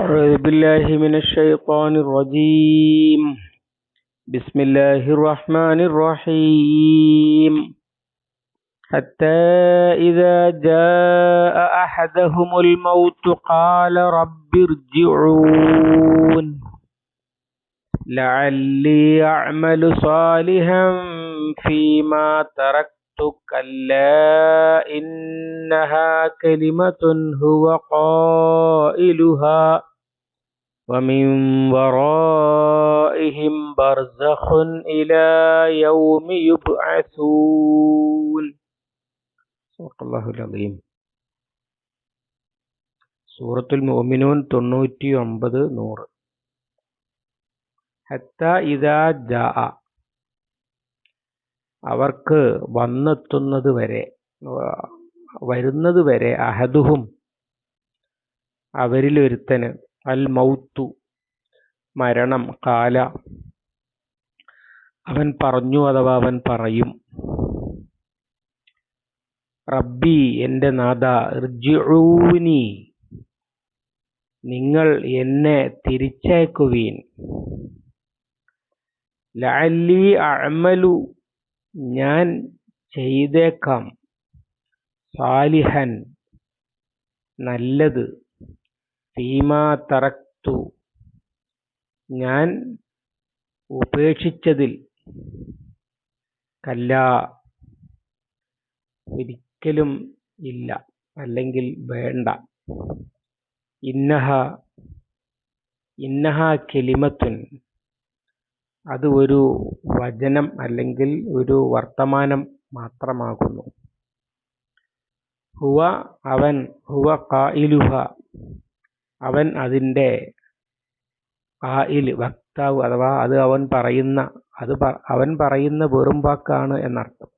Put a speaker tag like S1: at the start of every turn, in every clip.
S1: أعوذ بالله من الشيطان الرجيم. بسم الله الرحمن الرحيم. حتى إذا جاء أحدهم الموت قال رب ارجعون. لعلي أعمل صالحا فيما تركت كلا إنها كلمة هو قائلها ومن ورائهم برزخ إلى يوم يبعثون صدق الله العظيم സൂറത്തുൽ മോമിനൂൻ തൊണ്ണൂറ്റി ഒമ്പത് നൂറ് ഹത്ത ഇതാ ജാ അവർക്ക് വന്നെത്തുന്നത് വരെ വരുന്നത് വരെ അഹദുഹും അവരിലൊരുത്തന് അൽ മൗത്തു മരണം കാല. അവൻ പറഞ്ഞു അഥവാ അവൻ പറയും റബ്ബി എന്റെ നാഥ ഋജുനി നിങ്ങൾ എന്നെ തിരിച്ചയക്കുവീൻ. ലഅല്ലി അഅമലു. ഞാൻ ചെയ്തേക്കാം. സാലിഹൻ നല്ലത്. ഫീമാ തറക്തു. ഞാൻ ഉപേക്ഷിച്ചതിൽ കല്ല. ഒരിക്കലും ഇല്ല അല്ലെങ്കിൽ വേണ്ട. ഇന്നഹ ഇന്നഹ കെലിമത്തുൻ. അത് ഒരു വചനം അല്ലെങ്കിൽ ഒരു വർത്തമാനം മാത്രമാകുന്നു. ഹുവ അവൻ ഹുവ കായിലുഹ അവൻ അതിന്റെ കായിൽ വക്താവ് അഥവാ അത് അവൻ പറയുന്ന അത് അവൻ പറയുന്ന വെറും വാക്കാണ് എന്നർത്ഥം.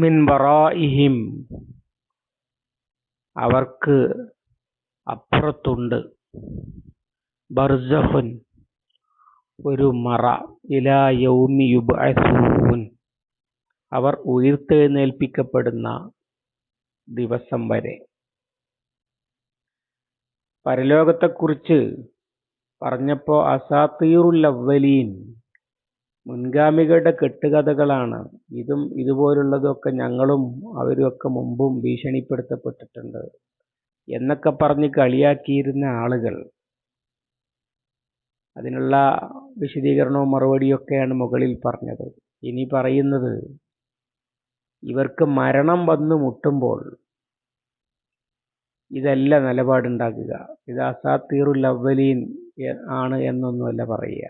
S1: മിൻ ബറാഇഹിം അവർക്ക് അപ്പുറത്തുണ്ട്. ബർസഹുൻ ഒരു മറ ഇലാ യൗമി യുബ്അസൂൻ. അവർ ഉയർത്തെഴുന്നേൽപ്പിക്കപ്പെടുന്ന ദിവസം വരെ. പരലോകത്തെക്കുറിച്ച് പറഞ്ഞപ്പോൾ അസാത്തീറുൽ അവലീൻ മുൻഗാമികളുടെ കെട്ടുകഥകളാണ്. ഇതും ഇതുപോലുള്ളതൊക്കെ ഞങ്ങളും അവരുമൊക്കെ മുമ്പും ഭീഷണിപ്പെടുത്തപ്പെട്ടിട്ടുണ്ട് എന്നൊക്കെ പറഞ്ഞ് കളിയാക്കിയിരുന്ന ആളുകൾ. അതിനുള്ള വിശദീകരണവും മറുപടിയൊക്കെയാണ് മുകളിൽ പറഞ്ഞത്. ഇനി പറയുന്നത് ഇവർക്ക് മരണം വന്ന് മുട്ടുമ്പോൾ ഇതല്ല നിലപാടുണ്ടാക്കുക ഇത് അസാത്തീറുൽ അവലീൻ ആണ് എന്നൊന്നുമല്ല പറയുക.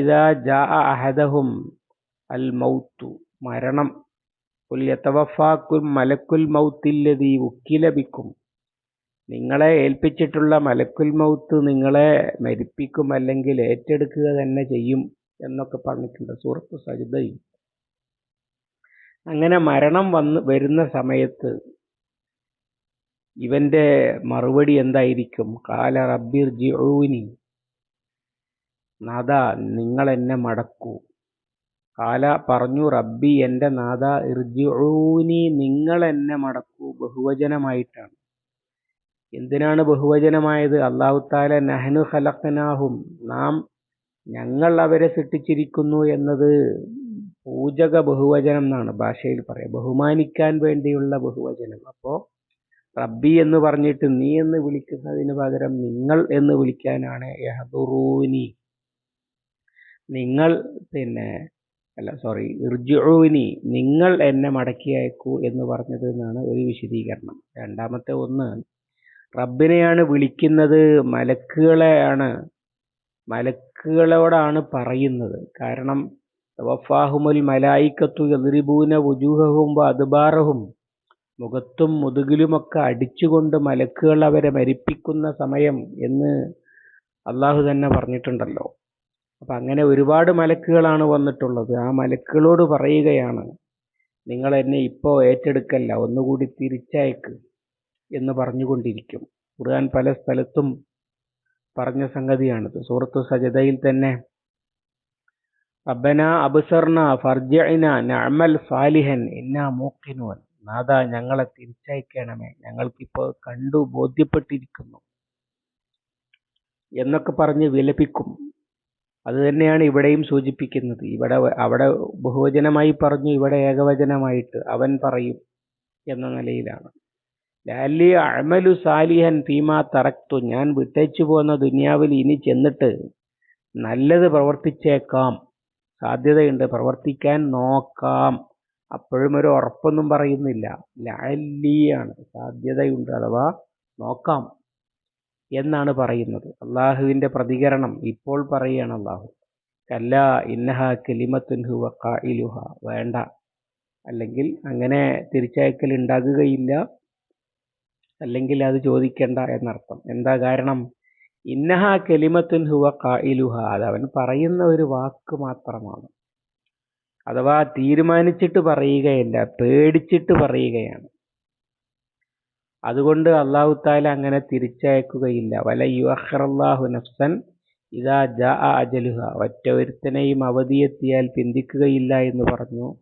S1: ഇതാ ജാ അഹദഹും അൽ മൗത്തു. മരണം മലക്കുൽ മൗത്തില്ലതി ഉക്കിലപിക്കും നിങ്ങളെ ഏൽപ്പിച്ചിട്ടുള്ള മലക്കുൽ മൗത്ത് നിങ്ങളെ മരിപ്പിക്കും അല്ലെങ്കിൽ ഏറ്റെടുക്കുക തന്നെ ചെയ്യും എന്നൊക്കെ പറഞ്ഞിട്ടുണ്ട് സൂറത്ത് സജിതയിൽ അങ്ങനെ മരണം വന്ന് വരുന്ന സമയത്ത് ഇവന്റെ മറുപടി എന്തായിരിക്കും? കാല റബ്ബിർ ജിഊനി നാഥ നിങ്ങൾ എന്നെ മടക്കൂ. കാല പറഞ്ഞു റബ്ബി എന്റെ നാഥ ഇർജിഊനി നിങ്ങൾ എന്നെ മടക്കൂ. ബഹുവചനമായിട്ടാണ്. എന്തിനാണ് ബഹുവചനമായത്? അള്ളാഹു താല നഹനു ഖലഖനാഹും നാം ഞങ്ങൾ അവരെ സൃഷ്ടിച്ചിരിക്കുന്നു എന്നത് പൂജക ബഹുവചനം എന്നാണ് ഭാഷയിൽ പറയാം. ബഹുമാനിക്കാൻ വേണ്ടിയുള്ള ബഹുവചനം. അപ്പോൾ റബ്ബി എന്ന് പറഞ്ഞിട്ട് നീ എന്ന് വിളിക്കുന്നതിന് പകരം നിങ്ങൾ എന്ന് വിളിക്കാനാണ് യഹദുറൂനി. നിങ്ങൾ പിന്നെ അല്ല സോറി ഇർജുനി നിങ്ങൾ എന്നെ മടക്കി അയക്കൂ എന്ന് പറഞ്ഞത് എന്നാണ് ഒരു വിശദീകരണം. രണ്ടാമത്തെ ഒന്ന് റബ്ബിനെയാണ് വിളിക്കുന്നത് മലക്കുകളെയാണ് മലക്കുകളോടാണ് പറയുന്നത്. കാരണം വഫാഹുമുൽ മലായിക്കത്തു എതിരിബൂന വുജൂഹവും അതുബാറഹും മുഖത്തും മുതുകിലുമൊക്കെ അടിച്ചുകൊണ്ട് മലക്കുകൾ അവരെ മരിപ്പിക്കുന്ന സമയം എന്ന് അള്ളാഹു തന്നെ പറഞ്ഞിട്ടുണ്ടല്ലോ. അപ്പം അങ്ങനെ ഒരുപാട് മലക്കുകളാണ് വന്നിട്ടുള്ളത്. ആ മലക്കുകളോട് പറയുകയാണ് നിങ്ങൾ എന്നെ ഇപ്പോ ഏറ്റെടുക്കല്ല ഒന്നുകൂടി തിരിച്ചയക്ക്. എന്ന് പറഞ്ഞുകൊണ്ടിരിക്കും. ഖുർആൻ പല സ്ഥലത്തും പറഞ്ഞ സംഗതിയാണിത്. സൂറത്തു സജദയിൽ തന്നെ അബ്ബനാ അബ്സർന ഫർജിഅന നഅമൽ സാലിഹൻ ഇന്നാ മൂഖിനൂൻ. നാഥ ഞങ്ങളെ തിരിച്ചയക്കണമേ. ഞങ്ങൾക്കിപ്പോൾ കണ്ടു ബോധ്യപ്പെട്ടിരിക്കുന്നു എന്നൊക്കെ പറഞ്ഞ് വിലപിക്കും. അത് തന്നെയാണ് ഇവിടെയും സൂചിപ്പിക്കുന്നത്. ഇവിടെ അവിടെ ബഹുവചനമായി പറഞ്ഞു ഇവിടെ ഏകവചനമായിട്ട് അവൻ പറയും എന്ന നിലയിലാണ്. ലാലി അമലു സാലിഹൻ ഭീമ തറക്തു. ഞാൻ വിട്ടേച്ചു പോകുന്ന ദുനിയാവിൽ ഇനി ചെന്നിട്ട് നല്ലത് പ്രവർത്തിച്ചേക്കാം. സാധ്യതയുണ്ട്. പ്രവർത്തിക്കാൻ നോക്കാം. അപ്പോഴും ഒരു ഉറപ്പൊന്നും പറയുന്നില്ല. ലാലിയാണ്. സാധ്യതയുണ്ട് അഥവാ നോക്കാം എന്നാണ് പറയുന്നത്. അള്ളാഹുവിന്റെ പ്രതികരണം ഇപ്പോൾ പറയുകയാണ് അള്ളാഹു. കല്ല ഇന്നഹ കെലിമത്തുൻ ഹുവ ഇലുഹ വേണ്ട. അല്ലെങ്കിൽ അങ്ങനെ തിരിച്ചയക്കൽ ഉണ്ടാകുകയില്ല. അല്ലെങ്കിൽ അത് ചോദിക്കേണ്ട എന്നർത്ഥം. എന്താ കാരണം? ഇന്നഹ കെലിമത്തുൻ ഹുവ കായിലുഹ അത് അവൻ പറയുന്ന ഒരു വാക്ക് മാത്രമാണ്. അഥവാ തീരുമാനിച്ചിട്ട് പറയുകയല്ല പേടിച്ചിട്ട് പറയുകയാണ്. അതുകൊണ്ട് അള്ളാഹു താല അങ്ങനെ തിരിച്ചയക്കുകയില്ല. വല യുഹറല്ലാഹു നഫ്സൻ ഇതാ ജാ അജലുഹ. ഒറ്റ ഒരുത്തനെയും അവധിയെത്തിയാൽ പിന്തിക്കുകയില്ല എന്ന് പറഞ്ഞു.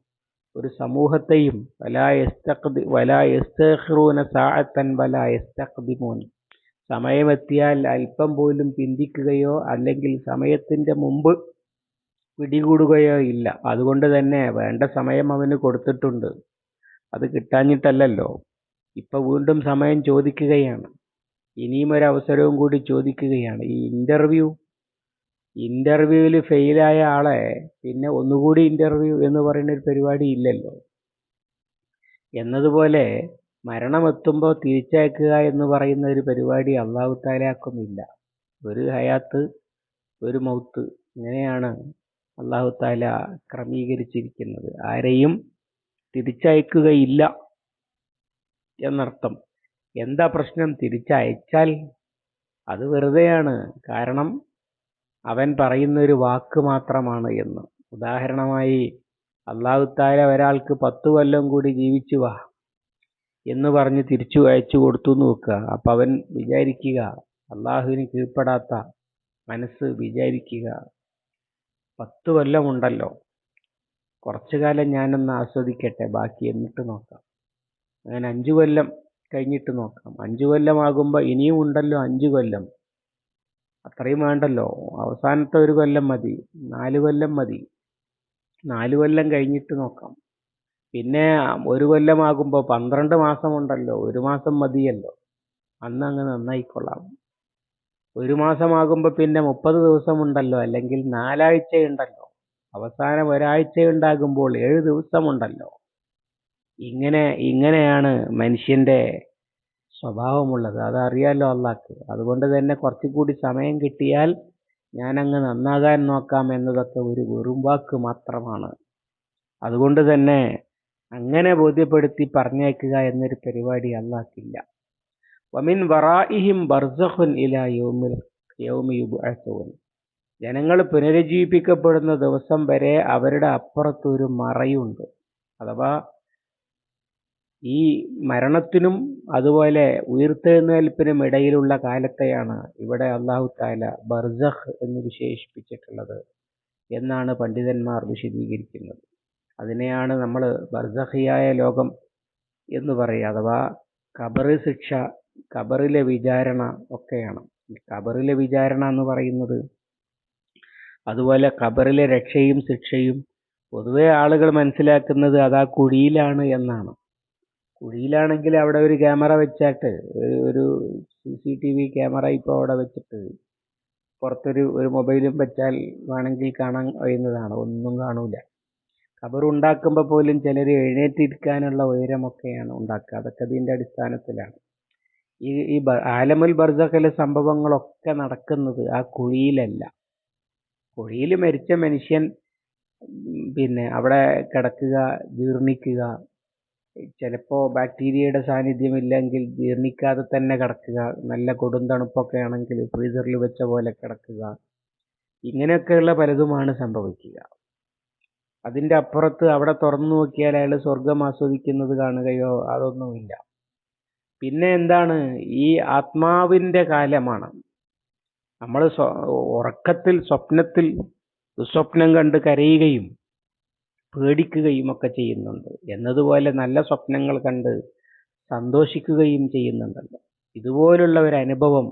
S1: ഒരു സമൂഹത്തെയും സമയമെത്തിയാൽ അല്പം പോലും പിന്തിക്കുകയോ അല്ലെങ്കിൽ സമയത്തിന്റെ മുമ്പ് പിടികൂടുകയോ ഇല്ല. അതുകൊണ്ട് തന്നെ വേണ്ട സമയം അവന് കൊടുത്തിട്ടുണ്ട്. അത് കിട്ടാഞ്ഞിട്ടല്ലല്ലോ. ഇപ്പൊ വീണ്ടും സമയം ചോദിക്കുകയാണ്. ഇനിയും ഒരു അവസരവും കൂടി ചോദിക്കുകയാണ്. ഈ ഇന്റർവ്യൂ ഇന്റർവ്യൂവിൽ ഫെയിലായ ആളെ പിന്നെ ഒന്നുകൂടി ഇന്റർവ്യൂ എന്ന് പറയുന്ന ഒരു പരിപാടി ഇല്ലല്ലോ. എന്നതുപോലെ മരണമെത്തുമ്പോൾ തിരിച്ചയക്കുക എന്ന് പറയുന്ന ഒരു പരിപാടി അള്ളാഹു താലാക്കുമില്ല ഒരു ഹയാത്ത് ഒരു മൗത്ത് ഇങ്ങനെയാണ് അള്ളാഹു താല ക്രമീകരിച്ചിരിക്കുന്നത്. ആരെയും തിരിച്ചയക്കുകയില്ല എന്നർത്ഥം. എന്താ പ്രശ്നം? തിരിച്ചയച്ചാൽ അത് വെറുതെയാണ്. കാരണം അവൻ പറയുന്ന ഒരു വാക്ക് മാത്രമാണ് എന്ന്. ഉദാഹരണമായി അള്ളാഹു താല ഒരാൾക്ക് പത്തു കൊല്ലം കൂടി ജീവിച്ചു വാ എന്ന് പറഞ്ഞ് തിരിച്ചു അയച്ചു കൊടുത്തു എന്ന് വെക്കുക. അപ്പൊ അവൻ വിചാരിക്കുക അള്ളാഹുവിന് കീഴ്പ്പെടാത്ത മനസ്സ് വിചാരിക്കുക. പത്ത് കൊല്ലമുണ്ടല്ലോ കുറച്ചു കാലം ഞാനൊന്ന് ആസ്വദിക്കട്ടെ. ബാക്കി എന്നിട്ട് നോക്കാം. അങ്ങനെ അഞ്ചു കൊല്ലം കഴിഞ്ഞിട്ട് നോക്കാം. അഞ്ചു കൊല്ലമാകുമ്പോൾ ഇനിയും ഉണ്ടല്ലോ അഞ്ചു കൊല്ലം. അത്രയും വേണ്ടല്ലോ. അവസാനത്തെ ഒരു കൊല്ലം മതി. നാല് കൊല്ലം മതി. നാല് കൊല്ലം കഴിഞ്ഞിട്ട് നോക്കാം. പിന്നെ ഒരു കൊല്ലമാകുമ്പോൾ പന്ത്രണ്ട് മാസമുണ്ടല്ലോ. ഒരു മാസം മതിയല്ലോ. അന്ന് അങ്ങ് നന്നായിക്കൊള്ളാം. ഒരു മാസമാകുമ്പോൾ പിന്നെ മുപ്പത് ദിവസമുണ്ടല്ലോ. അല്ലെങ്കിൽ നാലാഴ്ചയുണ്ടല്ലോ. അവസാനം ഒരാഴ്ചയുണ്ടാകുമ്പോൾ ഏഴ് ദിവസമുണ്ടല്ലോ. ഇങ്ങനെ ഇങ്ങനെയാണ് മനുഷ്യന്റെ സ്വഭാവമുള്ളത്. അതറിയാലോ അള്ളാഹ്ക്ക് അതുകൊണ്ട് തന്നെ കുറച്ചുകൂടി സമയം കിട്ടിയാൽ ഞാനങ്ങ് നന്നാകാൻ നോക്കാം എന്നതൊക്കെ ഒരു വെറും വാക്ക് മാത്രമാണ്. അതുകൊണ്ട് തന്നെ അങ്ങനെ ബോധ്യപ്പെടുത്തി പറഞ്ഞേക്കുക എന്നൊരു പരിപാടി അള്ളാഹ്ക്കില്ല വമിൻ വറായിഹിം ബർസഖുൻ ഇല യോമിൽ യോമിയു യുബ്അസൂൻ. ജനങ്ങൾ പുനരുജ്ജീവിപ്പിക്കപ്പെടുന്ന ദിവസം വരെ അവരുടെ അപ്പുറത്തൊരു മറയുണ്ട്. അഥവാ ഈ മരണത്തിനും അതുപോലെ ഉയർത്തെഴുന്നേൽപ്പിനും ഇടയിലുള്ള കാലത്തെയാണ് ഇവിടെ അള്ളാഹു താല ബർസഖ് എന്ന് വിശേഷിപ്പിച്ചിട്ടുള്ളത് എന്നാണ് പണ്ഡിതന്മാർ വിശദീകരിക്കുന്നത്. അതിനെയാണ് നമ്മൾ ബർസഖിയായ ലോകം എന്ന് പറയുക അഥവാ ഖബർ ശിക്ഷ ഖബറിലെ വിചാരണ ഒക്കെയാണ്. ഖബറിലെ വിചാരണ എന്ന് പറയുന്നത് അതുപോലെ ഖബറിലെ രക്ഷയും ശിക്ഷയും പൊതുവെ ആളുകൾ മനസ്സിലാക്കുന്നത് അതാ കുഴിയിലാണ് എന്നാണ്. കുഴിയിലാണെങ്കിൽ അവിടെ ഒരു ക്യാമറ വെച്ചിട്ട് ഒരു C C T V camera ഇപ്പോൾ അവിടെ വെച്ചിട്ട് പുറത്തൊരു ഒരു മൊബൈലും വെച്ചാൽ വേണമെങ്കിൽ കാണാൻ കഴിയുന്നതാണ്. ഒന്നും കാണൂല. ഖബർ ഉണ്ടാക്കുമ്പോൾ പോലും ചിലർ എഴുന്നേറ്റിരിക്കാനുള്ള ഉയരമൊക്കെയാണ് ഉണ്ടാക്കുക. അതൊക്കെ ഇതിന്റെ അടിസ്ഥാനത്തിലാണ്. ഈ ഈ ആലമുൽ ബർസഖിലെ സംഭവങ്ങളൊക്കെ നടക്കുന്നത് ആ കുഴിയിലല്ല. കുഴിയിൽ മരിച്ച മനുഷ്യൻ പിന്നെ അവിടെ കിടക്കുക ജീർണിക്കുക ചിലപ്പോൾ ബാക്ടീരിയയുടെ സാന്നിധ്യമില്ലെങ്കിൽ ജീർണിക്കാതെ തന്നെ കിടക്കുക. നല്ല കൊടും തണുപ്പൊക്കെ ആണെങ്കിൽ ഫ്രീസറിൽ വെച്ച പോലെ കിടക്കുക. ഇങ്ങനെയൊക്കെയുള്ള പലതുമാണ് സംഭവിക്കുക. അതിന്റെ അപ്പുറത്ത് അവിടെ തുറന്നു നോക്കിയാൽ അയാൾ സ്വർഗം ആസ്വദിക്കുന്നത് കാണുകയോ അതൊന്നുമില്ല. പിന്നെ എന്താണ്? ഈ ആത്മാവിന്റെ കാലമാണ്. നമ്മൾ ഉറക്കത്തിൽ സ്വപ്നത്തിൽ ദുസ്വപ്നം കണ്ട് കരയുകയും പേടിക്കുകയും ഒക്കെ ചെയ്യുന്നുണ്ട്. എന്നതുപോലെ നല്ല സ്വപ്നങ്ങൾ കണ്ട് സന്തോഷിക്കുകയും ചെയ്യുന്നുണ്ടല്ലോ. ഇതുപോലുള്ള ഒരു അനുഭവം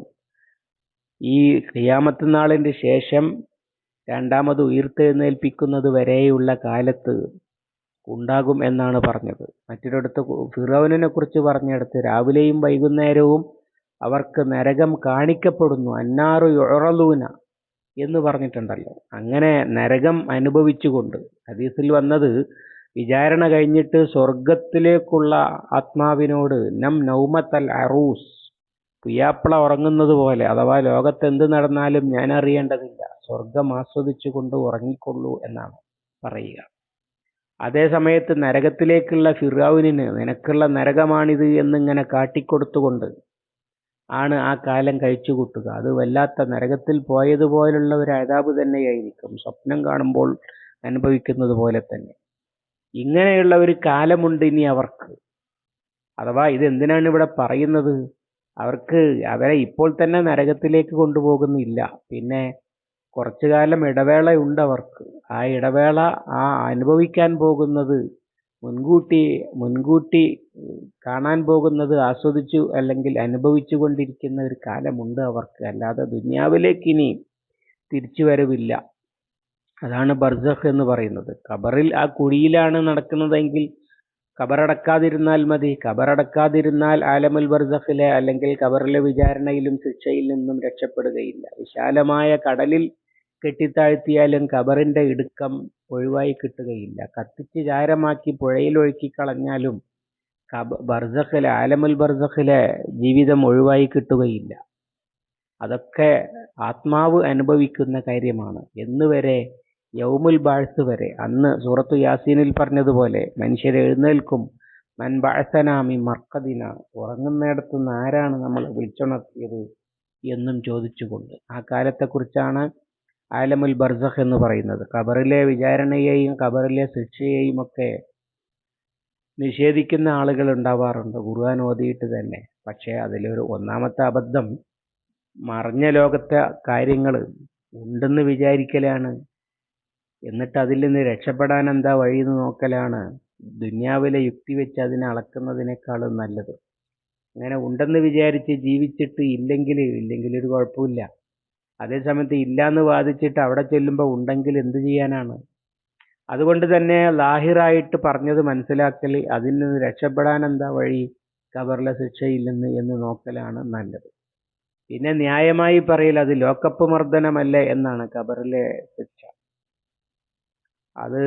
S1: ഈ ഖിയാമത്ത് നാളിന്റെ ശേഷം രണ്ടാമത് ഉയർത്തെഴുന്നേൽപ്പിക്കുന്നത് വരെയുള്ള കാലത്ത് ഉണ്ടാകും എന്നാണ് പറഞ്ഞത്. മറ്റൊരിടത്ത് ഫിറോവിനെ കുറിച്ച് പറഞ്ഞിടത്ത് രാവിലെയും വൈകുന്നേരവും അവർക്ക് നരകം കാണിക്കപ്പെടുന്നു. അന്നാറു യുറലൂന എന്ന് പറഞ്ഞിട്ടുണ്ടല്ലോ. അങ്ങനെ നരകം അനുഭവിച്ചുകൊണ്ട് ഹദീസിൽ വന്നത് വിചാരണ കഴിഞ്ഞിട്ട് സ്വർഗത്തിലേക്കുള്ള ആത്മാവിനോട് നം നൗമത്തൽ അറൂസ് പുയ്യാപ്പിള ഉറങ്ങുന്നത് പോലെ അഥവാ ലോകത്ത് എന്ത് നടന്നാലും ഞാൻ അറിയേണ്ടതില്ല സ്വർഗം ആസ്വദിച്ചുകൊണ്ട് ഉറങ്ങിക്കൊള്ളൂ എന്നാണ് പറയുക. അതേ സമയത്ത് നരകത്തിലേക്കുള്ള ഫിറാവിന് നിനക്കുള്ള നരകമാണിത് എന്നിങ്ങനെ കാട്ടിക്കൊടുത്തുകൊണ്ട് ആണ് ആ കാലം കഴിച്ചു കൂട്ടുക. അത് വല്ലാത്ത നരകത്തിൽ പോയതുപോലുള്ള ഒരു അതാപ് തന്നെയായിരിക്കും. സ്വപ്നം കാണുമ്പോൾ അനുഭവിക്കുന്നത് പോലെ തന്നെ. ഇങ്ങനെയുള്ള ഒരു കാലമുണ്ട് ഇനി അവർക്ക്. അഥവാ ഇത് എന്തിനാണ് ഇവിടെ പറയുന്നത്? അവർക്ക് അവരെ ഇപ്പോൾ തന്നെ നരകത്തിലേക്ക് കൊണ്ടുപോകുന്നില്ല. പിന്നെ കുറച്ചു കാലം ഇടവേളയുണ്ട് അവർക്ക്. ആ ഇടവേള ആ അനുഭവിക്കാൻ പോകുന്നത് മുൻകൂട്ടി മുൻകൂട്ടി കാണാൻ പോകുന്നത് ആസ്വദിച്ചു അല്ലെങ്കിൽ അനുഭവിച്ചു കൊണ്ടിരിക്കുന്ന ഒരു കാലമുണ്ട് അവർക്ക്. അല്ലാതെ ദുനിയാവിലേക്ക് ഇനി തിരിച്ചു വരവില്ല. അതാണ് ബർസഖ് എന്ന് പറയുന്നത്. ഖബറിൽ ആ കുഴിയിലാണ് നടക്കുന്നതെങ്കിൽ ഖബറടക്കാതിരുന്നാൽ മതി. ഖബറടക്കാതിരുന്നാൽ ആലമുൽ ബർസഖിലെ അല്ലെങ്കിൽ ഖബറിലെ വിചാരണയിലും ശിക്ഷയിൽ നിന്നും രക്ഷപ്പെടുകയില്ല. വിശാലമായ കടലിൽ കെട്ടിത്താഴ്ത്തിയാലും ഖബറിന്റെ ഇടുക്കം ഒഴിവായി കിട്ടുകയില്ല. കത്തിച്ച് ചാരമാക്കി പുഴയിൽ ഒഴുക്കി കളഞ്ഞാലും ഖബ ബർസഖിലെ ആലമുൽ ബർസഖിലെ ജീവിതം ഒഴിവായി കിട്ടുകയില്ല. അതൊക്കെ ആത്മാവ് അനുഭവിക്കുന്ന കാര്യമാണ്. എന്നുവരെ? യൗമുൽ ബാഴ്സ് വരെ അന്ന് സൂറത്തു യാസീനിൽ പറഞ്ഞതുപോലെ മനുഷ്യർ എഴുന്നേൽക്കും. മൻ ബാഴ്സനാമി മർക്കദിന ഉറങ്ങുന്നിടത്തുനിന്ന് ആരാണ് നമ്മൾ വിളിച്ചുണർത്തിയത് എന്നും ചോദിച്ചുകൊണ്ട്. ആ കാലത്തെക്കുറിച്ചാണ് ആലമുൽ ബർസഖ് എന്ന് പറയുന്നത്. ഖബറിലെ വിചാരണയെയും ഖബറിലെ ശിക്ഷയെയും ഒക്കെ നിഷേധിക്കുന്ന ആളുകൾ ഉണ്ടാവാറുണ്ട്. ഖുർആൻ ഓതിയിട്ട് തന്നെ. പക്ഷേ അതിലൊരു ഒന്നാമത്തെ അബദ്ധം മറഞ്ഞ ലോകത്തെ കാര്യങ്ങൾ ഉണ്ടെന്ന് വിചാരിക്കലാണ്. എന്നിട്ട് അതിൽ നിന്ന് രക്ഷപ്പെടാൻ എന്താ വഴി എന്ന് നോക്കലാണ്. ദുന്യാവിലെ യുക്തി വെച്ച് അതിനെ അളക്കുന്നതിനേക്കാളും നല്ലത്. അങ്ങനെ ഉണ്ടെന്ന് വിചാരിച്ച് ജീവിച്ചിട്ട് ഇല്ലെങ്കിൽ ഇല്ലെങ്കിൽ ഒരു കുഴപ്പമില്ല. അതേസമയത്ത് ഇല്ലാന്ന് വാദിച്ചിട്ട് അവിടെ ചെല്ലുമ്പോൾ ഉണ്ടെങ്കിൽ എന്ത് ചെയ്യാനാണ്? അതുകൊണ്ട് തന്നെ ലാഹിറായിട്ട് പറഞ്ഞത് മനസ്സിലാക്കൽ അതിൽ നിന്ന് രക്ഷപ്പെടാൻ എന്താ വഴി? കബറിലെ ശിക്ഷയില്ലെന്ന് എന്ന് നോക്കലാണ് നല്ലത്. പിന്നെ ന്യായമായി പറയൽ അത് ലോക്കപ്പ് മർദ്ദനമല്ലേ എന്നാണ് കബറിലെ ശിക്ഷ. അത്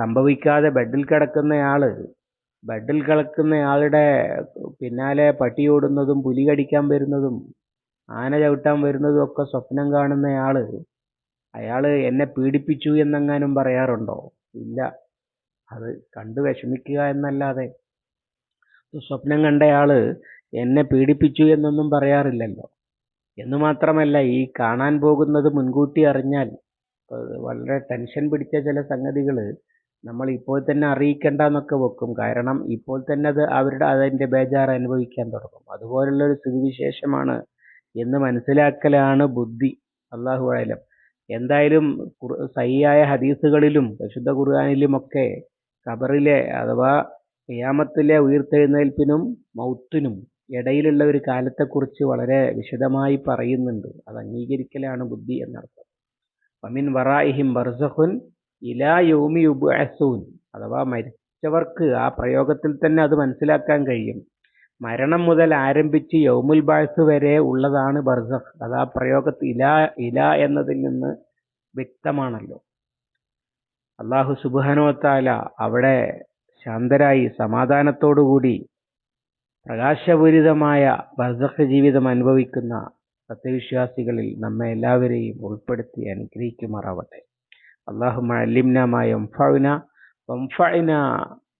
S1: സംഭവിക്കാതെ ബെഡിൽ കിടക്കുന്നയാൾ ബെഡിൽ കിടക്കുന്നയാളുടെ പിന്നാലെ പട്ടിയോടുന്നതും പുലി കടിക്കാൻ വരുന്നതും ആന ചവിട്ടാൻ വരുന്നതും ഒക്കെ സ്വപ്നം കാണുന്നയാൾ അയാൾ എന്നെ പീഡിപ്പിച്ചു എന്നെങ്ങാനും പറയാറുണ്ടോ? ഇല്ല. അത് കണ്ടു വിഷമിക്കുക എന്നല്ലാതെ. സ്വപ്നം കണ്ടയാൾ എന്നെ പീഡിപ്പിച്ചു എന്നൊന്നും പറയാറില്ലല്ലോ. എന്ന് മാത്രമല്ല ഈ കാണാൻ പോകുന്നത് മുൻകൂട്ടി അറിഞ്ഞാൽ വളരെ ടെൻഷൻ പിടിച്ച ചില സംഗതികൾ നമ്മൾ ഇപ്പോൾ തന്നെ അറിയിക്കേണ്ട എന്നൊക്കെ വെക്കും. കാരണം ഇപ്പോൾ തന്നെ അത് അവരുടെ അതിന്റെ ബേജാറ് അനുഭവിക്കാൻ തുടങ്ങും. അതുപോലുള്ള ഒരു സ്ഥിതിവിശേഷമാണ് എന്ന് മനസ്സിലാക്കലാണ് ബുദ്ധി. അള്ളാഹു ആയാലും എന്തായാലും സഹിയായ ഹദീസുകളിലും പരിശുദ്ധ ഖുർആാനിലുമൊക്കെ ഖബറിലെ അഥവാ ഖിയാമത്തിലെ ഉയർത്തെഴുന്നേൽപ്പിനും മൗത്തിനും ഇടയിലുള്ള ഒരു കാലത്തെക്കുറിച്ച് വളരെ വിശദമായി പറയുന്നുണ്ട്. അത് അംഗീകരിക്കലാണ് ബുദ്ധി എന്നർത്ഥം. അമിൻ വറായിഹിം ബർസഹുൻ ഇലാ യോമി യുബ്അസൂൻ. അഥവാ മരിച്ചവർക്ക് ആ പ്രയോഗത്തിൽ തന്നെ അത് മനസ്സിലാക്കാൻ കഴിയും. മരണം മുതൽ ആരംഭിച്ച് യൗമുൽ ബാഴ്സ് വരെ ഉള്ളതാണ് ബർസഖ്. അത് ആ പ്രയോഗത്തിൽ ഇല ഇല എന്നതിൽ നിന്ന് വ്യക്തമാണല്ലോ. അള്ളാഹു സുബാനുവത്താല അവിടെ ശാന്തരായി സമാധാനത്തോടുകൂടി പ്രകാശപൂരിതമായ ബർസഖ് ജീവിതം അനുഭവിക്കുന്ന സത്യവിശ്വാസികളിൽ നമ്മെ എല്ലാവരെയും ഉൾപ്പെടുത്തി അനുഗ്രഹിക്കുമാറാവട്ടെ. അള്ളാഹു അലിംന മാ യംഫന